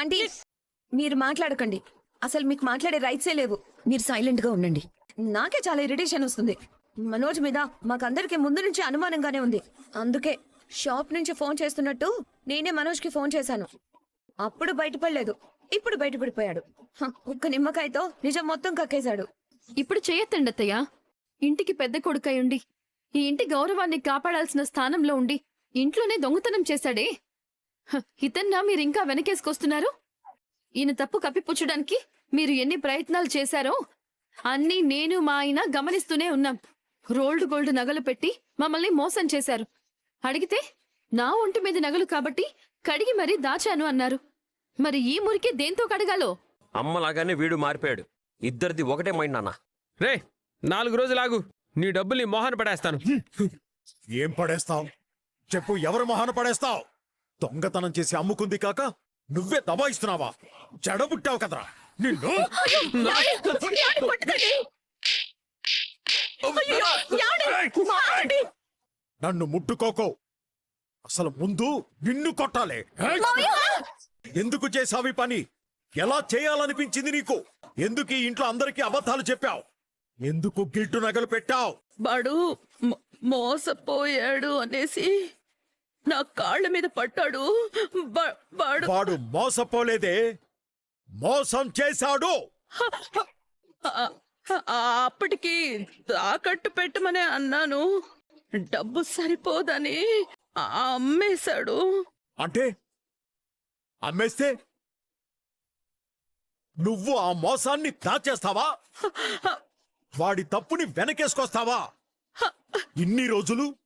Aunty మీరు మాట్లాడకండి. అసలు మీకు మాట్లాడే రైట్సే లేవు. మీరు సైలెంట్గా ఉండండి. నాకే చాలా ఇరిటేషన్ వస్తుంది. మనోజ్ మీద మాకందరికి ముందు నుంచి అనుమానంగానే ఉంది. అందుకే షాప్ నుంచి ఫోన్ చేస్తున్నట్టు నేనే మనోజ్కి ఫోన్ చేశాను. అప్పుడు బయటపడలేదు. ఇప్పుడు బయటపడిపోయాడు. హ, ఒక్క నిమ్మకాయతో నిజం మొత్తం కక్కేశాడు. ఇప్పుడు చేయొద్దండి అత్తయ్య. ఇంటికి పెద్ద కొడుకై ఉండి ఈ ఇంటి గౌరవాన్ని కాపాడాల్సిన స్థానంలో ఉండి ఇంట్లోనే దొంగతనం చేశాడే. ఇతన్నా మీరింకా వెనకేసుకొస్తున్నారు? ఈయన తప్పు కప్పిపుచ్చడానికి మీరు ఎన్ని ప్రయత్నాలు చేశారో అన్నీ నేను మా ఆయన గమనిస్తూనే ఉన్నాం. రోల్డ్ గోల్డ్ నగలు పెట్టి మమ్మల్ని మోసం చేశారు. అడిగితే నా ఒంటి మీద నగలు కాబట్టి కడిగి మరీ దాచాను అన్నారు. మరి ఈ మురికి దేంతో కడగాలో? అమ్మలాగానే వీడు మారిపోయాడు. ఇద్దరిది ఒకటే మైండ్ నాన్న. రే నాలుగు రోజులు ఆగు. నీ డబ్బుల్ని మోహన పడేస్తాను. ఏం పడేస్తావ్? చెప్పు ఎవరు మొహాన పడేస్తావ్? దొంగతనం చేసి అమ్ముకుంది కాక నువ్వే దబాయిస్తున్నావా? చెడబుట్టావు కదరా. నిన్ను నన్ను ముట్టుకోకో. అసలు ముందు నిన్ను కొట్టాలి. ఎందుకు చేసావి పని? ఎలా చేయాలనిపించింది నీకు? ఎందుకు ఈ ఇంట్లో అందరికీ అబద్ధాలు చెప్పావు? ఎందుకు గిల్టు నగలు పెట్టావు? వాడు మో- మోసపోయాడు అనేసి నా కాళ్ళ మీద పట్టాడు వాడు వాడు మోసపోలేదే. మోసం చేశాడు. అప్పటికి తాకట్టు పెట్టమనే అన్నాను. డబ్బు సరిపోదని అమ్మేశాడు. అంటే? అమ్మేస్తే? నువ్వు ఆ మోసాన్ని దాచేస్తావా? వాడి తప్పుని వెనకేసుకొస్తావా? ఇన్ని రోజులు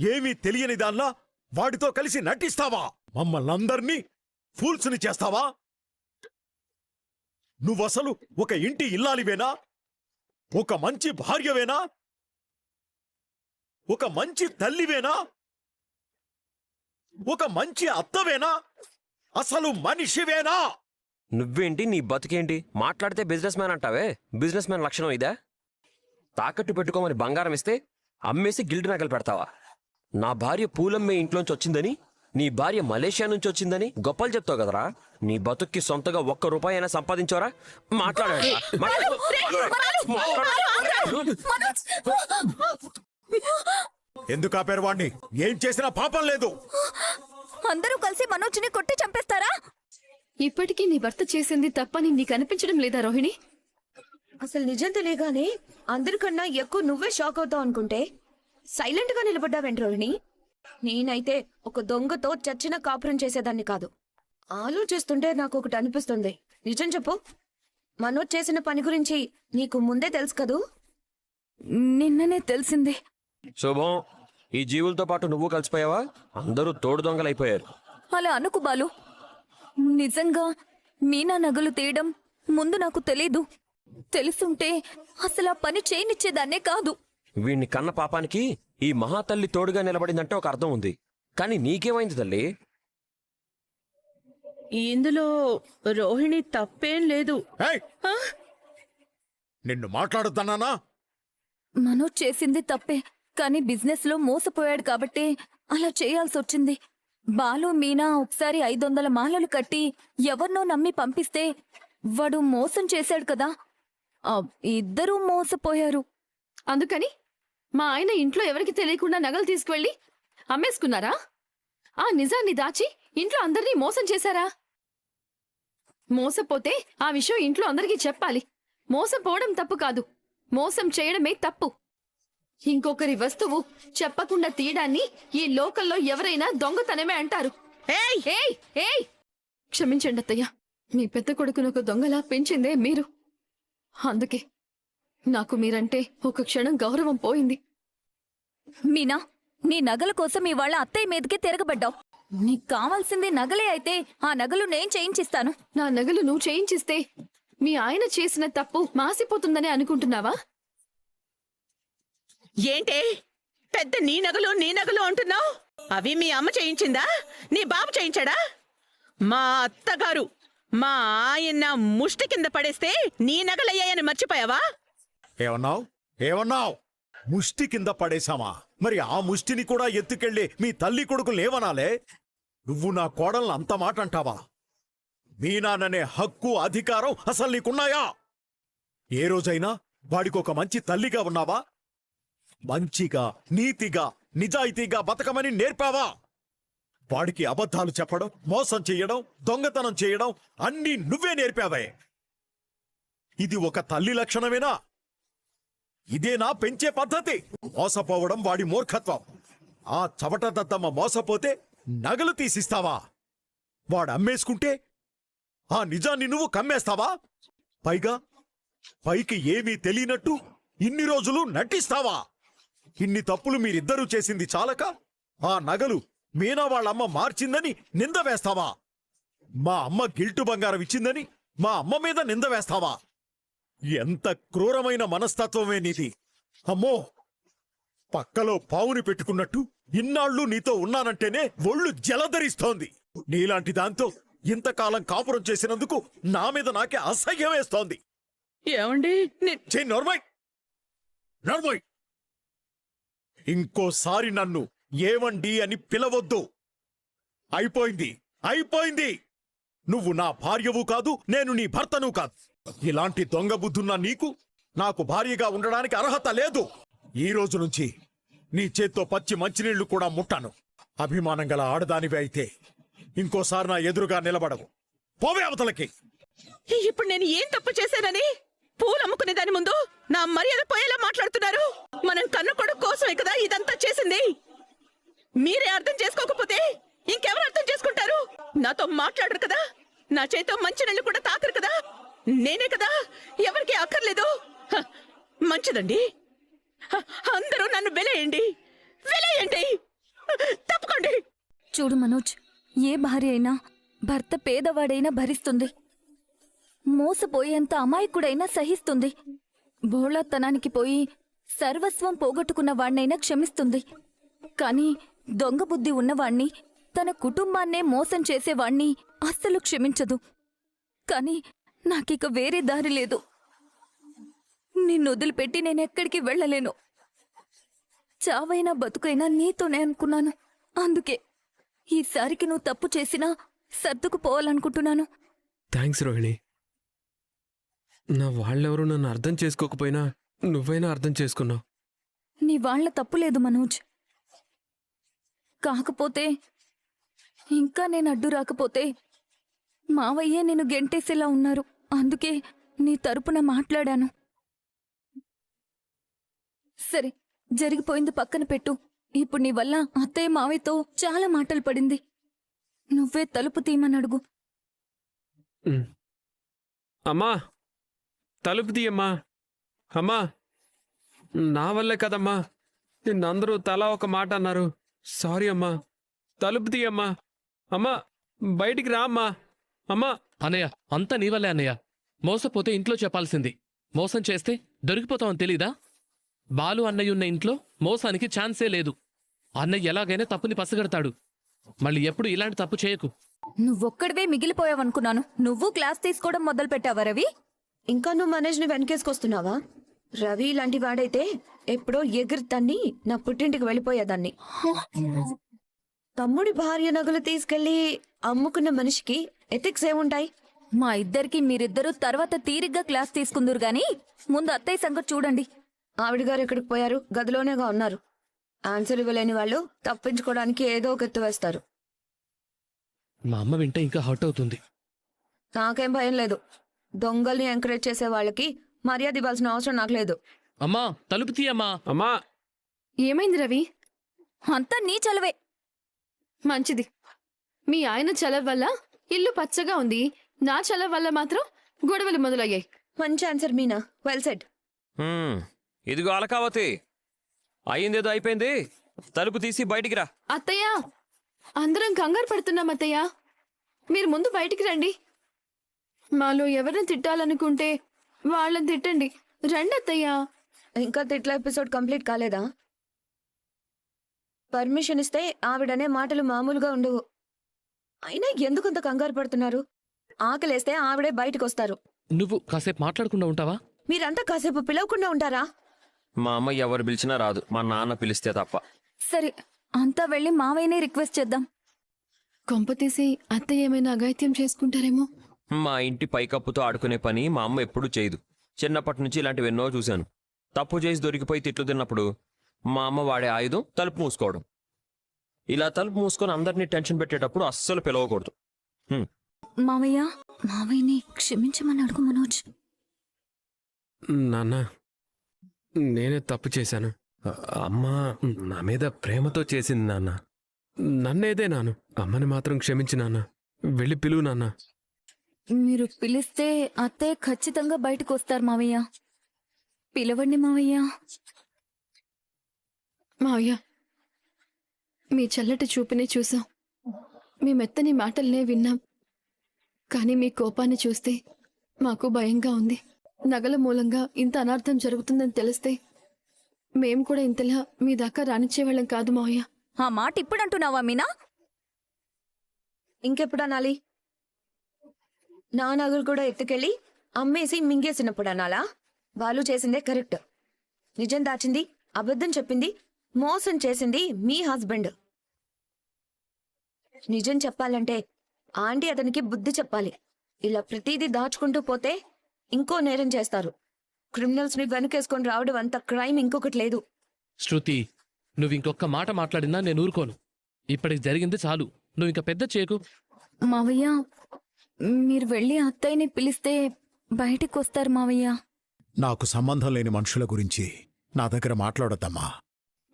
ఏమీ తెలియని దానిలా వాడితో కలిసి నటిస్తావా? మమ్మల్ని అందరినీ ఫూల్స్ని చేస్తావా? నువ్వసలు ఒక ఇంటి ఇల్లాలివేనా? ఒక మంచి భార్యవేనా? ఒక మంచి తల్లివేనా? ఒక మంచి అత్తవేనా? అసలు మనిషివేనా? నువ్వేంటి నీ బతుకేంటి? మాట్లాడితే బిజినెస్ మ్యాన్ అంటావే? బిజినెస్ మ్యాన్ లక్షణం ఇదా? తాకట్టు పెట్టుకోమని బంగారం ఇస్తే అమ్మేసి గిల్డ్ నగలు పెడతావా? నా భార్య పూలమ్మే ఇంట్లోంచి వచ్చిందని నీ భార్య మలేషియా నుంచి వచ్చిందని గొప్పలు చెప్తావు కదరా. నీ బతుక్కి సొంతగా ఒక్క రూపాయి అయినా సంపాదించారా మాట్లాడాడు ఎందుకు ఆపారు వాణ్ణి? ఏం చేసినా పాపం లేదు. అందరూ కలిసి మనోజ్ని కొట్టి చంపేస్తారా? ఇప్పటికీ నీ భర్త చేసింది తప్పని నీకు అనిపించడం లేదా రోహిణి? అసలు నిజం తెలియగానే అందరికన్నా ఎక్కువ నువ్వే షాక్ అవుతావు అనుకుంటే? సైలెంట్గా నిలబడ్డావేంటి రోహిణి? నేనైతే ఒక దొంగతో చచ్చిన కాపురం చేసేదాన్ని కాదు. ఆలోచిస్తుంటే నాకు ఒకటి అనిపిస్తుంది. నిజం చెప్పు. మనోజ్ చేసిన పని గురించి నీకు ముందే తెలుసు కదూ? నిన్ననే తెలిసింది. శుభం ఈ జీవులతో పాటు నువ్వు కలిసిపోయావా? అందరూ తోడు దొంగలైపోయారు. అలా అనుకు బాలు. నిజంగా మీనా నగలు తీయడం ముందు నాకు తెలీదు. తెలుసుంటే అసలు ఆ పని చేయనిచ్చేదాన్నే కాదు. వీణ్ణి కన్న పాపానికి ఈ మహాతల్లి తోడుగా నిలబడిందంటే ఒక అర్థం ఉంది. కానీ నీకేమైంది తల్లి? ఇందులో రోహిణి తప్పేం లేదు! నిన్ను మాట్లాడుతున్నానా మనోజ్ చేసింది తప్పే కానీ బిజినెస్లో మోసపోయాడు కాబట్టి అలా చేయాల్సి వచ్చింది. బాలు మీనా ఒకసారి ఐదు వందల మాలలు కట్టి ఎవరినో నమ్మి పంపిస్తే వాడు మోసం చేశాడు కదా. ఆ, ఇద్దరూ మోసపోయారు. అందుకని మా ఆయన ఇంట్లో ఎవరికి తెలియకుండా నగలు తీసుకువెళ్ళి అమ్మేసుకున్నారా? ఆ నిజాన్ని దాచి ఇంట్లో అందరినీ మోసం చేశారా? మోసపోతే ఆ విషయం ఇంట్లో అందరికీ చెప్పాలి. మోసపోవడం తప్పు కాదు. మోసం చేయడమే తప్పు. ఇంకొకరి వస్తువు చెప్పకుండా తీయడాన్ని ఈ లోకల్లో ఎవరైనా దొంగతనమే అంటారు. క్షమించండి అత్తయ్య మీ పెద్ద కొడుకును ఒక దొంగలా పెంచిందే మీరు. అందుకే నాకు మీరంటే ఒక క్షణం గౌరవం పోయింది. మీనా నీ నగల కోసం ఇవాళ అత్తయ్య మీదకే తిరగబడ్డావు. నీకు కావాల్సింది నగలే అయితే ఆ నగలు నేను చేయించిస్తాను. నా నగలు నువ్వు చేయించిస్తే మీ ఆయన చేసిన తప్పు మాసిపోతుందని అనుకుంటున్నావా? ఏంటే? పెద్ద నీ నగలు నీ నగలు అంటున్నావు? అవి మీ అమ్మ చేయించిందా? నీ బాబు చేయించాడా? మా అత్తగారు మా ఆయన ముష్టి కింద పడేస్తే నీ నగలయ్యాయని మర్చిపోయావా? ఏమన్నావు? ఏమన్నావు? ముష్టి కింద పడేశామా? మరి ఆ ముష్టిని కూడా ఎత్తుకెళ్ళి మీ తల్లి కొడుకు లేవనాలే? నువ్వు నా కోడల్ని అంత మాట అంటావా? మీనాననే హక్కు అధికారం అసలు నీకున్నాయా? ఏ రోజైనా వాడికొక మంచి తల్లిగా ఉన్నావా? మంచిగా నీతిగా నిజాయితీగా బతకమని నేర్పావా? వాడికి అబద్ధాలు చెప్పడం మోసం చేయడం దొంగతనం చేయడం అన్నీ నువ్వే నేర్పావే. ఇది ఒక తల్లి లక్షణమేనా? ఇదేనా పెంచే పద్ధతి? మోసపోవడం వాడి మూర్ఖత్వం. ఆ చవట దద్దమ్మ మోసపోతే నగలు తీసిస్తావా? వాడు అమ్మేసుకుంటే ఆ నిజాన్ని నువ్వు కమ్మేస్తావా? పైగా పైకి ఏమీ తెలియనట్టు ఇన్ని రోజులు నటిస్తావా? ఇన్ని తప్పులు మీరిద్దరూ చేసింది చాలక ఆ నగలు మీనా వాళ్ళమ్మ మార్చిందని నింద వేస్తావా? మా అమ్మ గిల్టు బంగారం ఇచ్చిందని మా అమ్మ మీద నింద వేస్తావా? ఎంత క్రూరమైన మనస్తత్వమే నీది. అమ్మో! పక్కలో పావుని పెట్టుకున్నట్టు ఇన్నాళ్ళు నీతో ఉన్నానంటేనే ఒళ్ళు జలధరిస్తోంది. నీలాంటి దాంతో ఇంతకాలం కాపురం చేసినందుకు నా మీద నాకే అసహ్యం వేస్తోంది. ఏమండి? నే- చే నోర్మయ్! నోర్మయ్! ఇంకోసారి నన్ను ఏవండి అని పిలవద్దు. అయిపోయింది. అయిపోయింది. నువ్వు నా భార్యవు కాదు నేను నీ భర్తను కాదు. ఇలాంటి దొంగ బుద్ధున్న నీకు? నాకు భారీగా ఉండడానికి అర్హత లేదు. ఈ రోజు నుంచి నీ చేత్తో పచ్చి మంచినీళ్ళు కూడా ముట్టాను. అభిమానం గల ఆడదానివి అయితే ఇంకోసారి నా ఎదురుగా నిలబడవు. పోవే అవతలకి. ఇప్పుడు నేను ఏం తప్పు చేశానని? పూలు అమ్ముకునే దాని ముందు నా మర్యాద పోయేలా మాట్లాడుతున్నారు. మనం కన్ను కొడుకు కోసమే కదా ఇదంతా చేసింది. మీరే అర్థం చేసుకోకపోతే ఇంకెవరు అర్థం చేసుకుంటారు? నాతో మాట్లాడరు కదా? నా చేతితో మంచి నీళ్ళు కూడా తాకరు కదా? నేనే కదా? ఎవరికి అక్కర్లేదు. హ, మంచిదండి. అందరూ నన్ను వెలేయండి. వెలేయండి. తప్పకండి. చూడు మనోజ్ ఏ భార్య అయినా భర్త పేదవాడైనా భరిస్తుంది. మోసపోయేంత అమాయకుడైనా సహిస్తుంది. బోళాతనానికి పోయి సర్వస్వం పోగొట్టుకున్న వాణ్ణైనా క్షమిస్తుంది. కాని దొంగ బుద్ధి ఉన్నవాణ్ణి తన కుటుంబాన్నే మోసం చేసేవాణ్ణి అస్సలు క్షమించదు. కాని నాకిక వేరే దారి లేదు. నిన్ను వదిలిపెట్టి నేనెక్కడికి వెళ్ళలేను. చావైనా బతుకైనా నీతోనే అనుకున్నాను. అందుకే ఈసారికి నువ్వు తప్పు చేసినా సర్దుకుపోవాలనుకుంటున్నాను. థ్యాంక్స్ రోహిణి. నా వాళ్ళెవరూ నన్ను అర్థం చేసుకోకపోయినా నువ్వైనా అర్థం చేసుకున్నావు. నీ వాళ్ళ తప్పు లేదు మనోజ్. కాకపోతే ఇంకా నేను అడ్డు రాకపోతే మావయ్యే నేను గెంటేసేలా ఉన్నారు. అందుకే నీ తరపున మాట్లాడాను. సరే జరిగిపోయింది పక్కన పెట్టు. ఇప్పుడు నీ వల్ల అత్తయ్య మావయ్యతో చాలా మాటలు పడింది. నువ్వే తలుపు తీయమని అడుగు. అమ్మా తలుపు తీయమ్మా. అమ్మా నా వల్లే కదమ్మా. నిన్నందరూ తలా ఒక మాట అన్నారు. సారీ అమ్మా తలుపు తీయమ్మా. అమ్మా బయటికి రా అమ్మా! అన్నయ్య అంతా నీ వల్లే అన్నయ్య. మోసపోతే ఇంట్లో చెప్పాల్సింది. మోసం చేస్తే దొరికిపోతామని తెలీదా? బాలు అన్నయ్య ఉన్న ఇంట్లో మోసానికి ఛాన్సే లేదు. అన్నయ్య ఎలాగైనా తప్పుని పసగడతాడు. మళ్ళీ ఎప్పుడు ఇలాంటి తప్పు చేయకు. నువ్వొక్కడివే మిగిలిపోయావనుకున్నాను. నువ్వు క్లాస్ తీసుకోవడం మొదలు పెట్టావా రవి? ఇంకా నువ్వు మనేజ్ని వెనకేసుకొస్తున్నావా? రవి ఇలాంటి వాడైతే ఎప్పుడో ఎగిరి తన్ని నా పుట్టింటికి వెళ్ళిపోయేదాన్ని. తమ్ముడి భార్య నగలు తీసుకెళ్ళి అమ్ముకున్న మనిషికి ఎథిక్స్ ఏముంటాయి? మా ఇద్దరికి మీరిద్దరూ తర్వాత తీరిగ్గా క్లాస్ తీసుకుందరు గాని ముందు అత్తయ్య సంగతి చూడండి. ఆవిడ గారు ఎక్కడికి పోయారు? గదిలోనేగా ఉన్నారు. ఆన్సర్ ఇవ్వలేని వాళ్ళు తప్పించుకోవడానికి ఏదో ఒక ఎత్తు వేస్తారు. మా అమ్మ వింటే ఇంకా హర్ట్ అవుతుంది. నాకేం భయం లేదు. దొంగల్ని ఎంకరేజ్ చేసే వాళ్ళకి మర్యాద ఇవ్వాల్సిన అవసరం నాకు లేదు. అమ్మా తలుపు తీయమ్మా అమ్మా. ఏమైంది రవి? అంతా నీ చలవే. మంచిది. మీ ఆయన చలవ వల్ల ఇల్లు పచ్చగా ఉంది. నా చలవ వల్ల మాత్రం గొడవలు మొదలయ్యాయి. మంచి ఆన్సర్ మీనా వెల్ సెడ్ హ్మ్, ఇదిగో అలకావతి. అయ్యిందేదో అయిపోయింది. తలుపు తీసి బయటికి రా. అత్తయ్య అందరం కంగారు పడుతున్నాం అత్తయ్య. మీరు ముందు బయటికి రండి. మాలో ఎవరిని తిట్టాలనుకుంటే వాళ్ళని తిట్టండి. రండి అత్తయ్య. ఇంకా తిట్ల ఎపిసోడ్ కంప్లీట్ కాలేదా? పర్మిషన్ ఇస్తే ఆవిడనే మాటలు మామూలుగా ఉండవు. అయినా ఎందుకంత కంగారు పడుతున్నారు? ఆకలేస్తే ఆవిడే బయటకు వస్తారు నువ్వు కాసేపు మాట్లాడకుండా ఉంటావా? మీరంతా కాసేపు పిలవకుండా ఉంటారా? మా అమ్మ ఎవరు పిలిచినా రాదు. మా నాన్న పిలిస్తే తప్ప. సరే అంతా వెళ్ళి మావయ్యనే రిక్వెస్ట్ చేద్దాం. కొంపతీసి అత్తయ్య ఏమైనా అఘాయిత్యం చేసుకుంటారేమో? మా ఇంటి పైకప్పుతో ఆడుకునే పని మా అమ్మ ఎప్పుడూ చేయదు. చిన్నప్పటి నుంచి ఇలాంటివి ఎన్నో చూశాను. తప్పు చేసి దొరికిపోయి తిట్లు తిన్నప్పుడు మా అమ్మ వాడే ఆయుధం తలుపు మూసుకోవడం. ఇలా తలుపు మూసుకొని అందరినీ టెన్షన్ పెట్టేటప్పుడు అస్సలు పిలవకూడదు. హ్మ్. మావయ్య మావయ్యని క్షమించమని అడుగు మనోజ్. నాన్న నేనే తప్పు చేశాను. అ- అమ్మ నా మీద ప్రేమతో చేసింది నాన్న. నన్నేదే నాను. అమ్మని మాత్రం క్షమించి నాన్న. వెళ్ళి పిలువు నాన్న. మీరు పిలిస్తే అత్తయ్య ఖచ్చితంగా బయటకు వస్తారు మావయ్య. పిలవండి మావయ్య. మావయ్య మీ చల్లటి చూపునే చూసాం. మీ మెత్తని మాటలనే విన్నాం. కానీ మీ కోపాన్ని చూస్తే మాకు భయంగా ఉంది. నగల మూలంగా ఇంత అనార్థం జరుగుతుందని తెలిస్తే మేం కూడా ఇంతలా మీ దాకా రానిచ్చేవాళ్ళం కాదు మావయ్య. ఆ మాట ఇప్పుడు అంటున్నావా మీనా? ఇంకెప్పుడు అనాలి? నా నగలు కూడా ఎత్తుకెళ్ళి అమ్మేసి మింగేసినప్పుడు అనాలా? వాళ్ళు చేసిందే కరెక్ట్. నిజం దాచింది అబద్ధం చెప్పింది మోసం చేసింది మీ హస్బెండ్. నిజం చెప్పాలంటే ఆంటీ అతనికి బుద్ధి చెప్పాలి. ఇలా ప్రతిదీ దాచుకుంటూ పోతే ఇంకో నేరం చేస్తారు. క్రిమినల్స్ని వెనకేసుకొని రావడం అంత క్రైమ్ ఇంకొకటి లేదు. శృతి నువ్వు ఇంకొక మాట మాట్లాడినా నేను ఊరుకోను. ఇప్పటికి జరిగింది చాలు. నువ్వు ఇంకా పెద్ద చేయకు మావయ్య మీరు వెళ్ళి అత్తయ్యని పిలిస్తే బయటకు వస్తారు మావయ్య. నాకు సంబంధం లేని మనుషుల గురించి నా దగ్గర మాట్లాడొద్దమ్మా.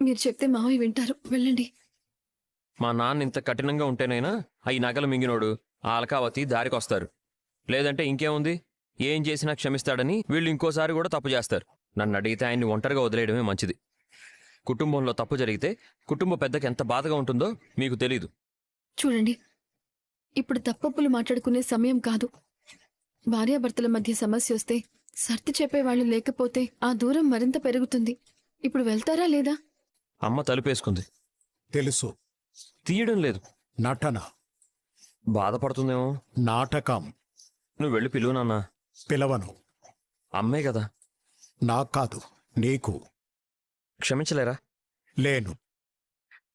మీరు చెప్తే మావయ్య వింటారు. వెళ్ళండి. మా నాన్న ఇంత కఠినంగా ఉంటేనైనా ఈ నగలు మింగినోడు. ఆ అలకావతి దారికొస్తారు. లేదంటే ఇంకేముంది? ఏం చేసినా క్షమిస్తాడని వీళ్ళు ఇంకోసారి కూడా తప్పు చేస్తారు. నన్ను అడిగితే ఆయన్ని ఒంటరిగా వదిలేయడమే మంచిది. కుటుంబంలో తప్పు జరిగితే కుటుంబ పెద్దకి ఎంత బాధగా ఉంటుందో మీకు తెలీదు. చూడండి. ఇప్పుడు తప్పప్పులు మాట్లాడుకునే సమయం కాదు. భార్యాభర్తల మధ్య సమస్య వస్తే సర్ది చెప్పేవాళ్ళు లేకపోతే ఆ దూరం మరింత పెరుగుతుంది. ఇప్పుడు వెళ్తారా లేదా? అమ్మ తలుపేసుకుంది. తెలుసు. తీయడం లేదు. నటన. బాధపడుతుందేమో. నాటకం. నువ్వు వెళ్ళి పిలువు నాన్న. పిలవను. అమ్మే కదా. నాకు కాదు నీకు. క్షమించలేరా? లేను.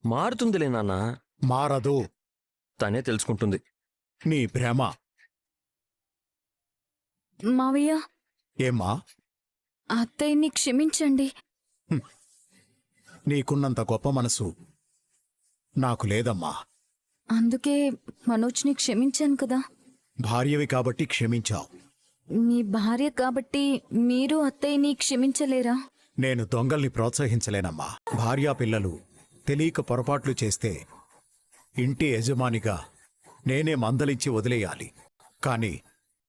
మారుతుందిలే నాన్న. మారదు. తనే తెలుసుకుంటుంది. నీ భ్రమ. మావయ్య. ఏమ్మా? అత్తయ్యని క్షమించండి. నీకున్నంత గొప్ప మనసు నాకు లేదమ్మా. అందుకే మనోజ్ని క్షమించాను కదా. భార్యవి కాబట్టి క్షమించావు. మీ భార్య కాబట్టి మీరు అత్తయ్యని క్షమించలేరా? నేను దొంగల్ని ప్రోత్సహించలేనమ్మా. భార్యా పిల్లలు తెలియక పొరపాట్లు చేస్తే ఇంటి యజమానిగా నేనే మందలించి వదిలేయాలి. కానీ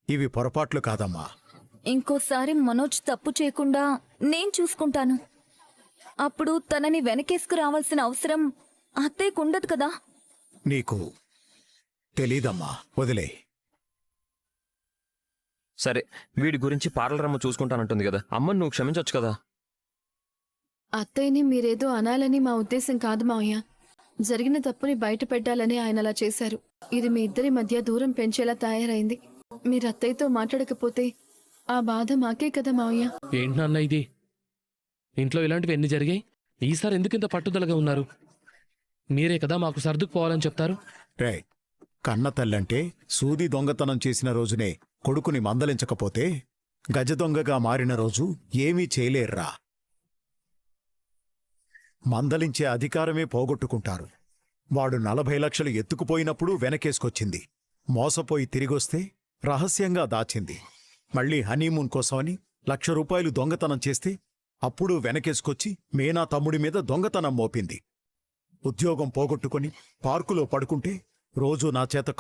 ఇవి పొరపాట్లు కాదమ్మా. ఇంకోసారి మనోజ్ తప్పు చేయకుండా నేను చూసుకుంటాను. అప్పుడు తనని వెనకేసుకు రావాల్సిన అవసరం అత్తయ్యకు ఉండదు కదా? నీకు తెలీదమ్మా. వదిలే. సరే వీడి గురించి పార్లరమ్మ చూసుకుంటానంటుంది కదా. అమ్మని నువ్వు క్షమించొచ్చు కదా? అత్తయ్యని మీరేదో అనాలని మా ఉద్దేశం కాదు మావయ్య. జరిగిన తప్పుని బయట పెట్టాలని ఆయన అలా చేశారు. ఇది మీ ఇద్దరి మధ్య దూరం పెంచేలా తయారైంది. మీరు అత్తయ్యతో మాట్లాడకపోతే ఆ బాధ మాకే కదా మావయ్య. ఏంటి నాన్న ఇది? ఇంట్లో ఇలాంటివి ఎన్ని జరిగాయి? ఈసారి ఎందుకు ఇంత పట్టుదలగా ఉన్నారు? మీరే కదా మాకు సర్దుకుపోవాలని చెప్తారు. రే కన్న తల్లంటే సూది దొంగతనం చేసిన రోజునే కొడుకుని మందలించకపోతే గజ దొంగగా మారిన రోజు ఏమీ చేయలేర్రా. మందలించే అధికారమే పోగొట్టుకుంటారు. వాడు నలభై లక్షలు ఎత్తుకుపోయినప్పుడు వెనకేసుకొచ్చింది. మోసపోయి తిరిగొస్తే రహస్యంగా దాచింది. మళ్ళీ హనీమూన్ కోసమని లక్ష రూపాయలు దొంగతనం చేస్తే అప్పుడు వెనకేసుకొచ్చి మేనా తమ్ముడి మీద దొంగతనం మోపింది. ఉద్యోగం పోగొట్టుకొని పార్కులో పడుకుంటే రోజూ నా చేత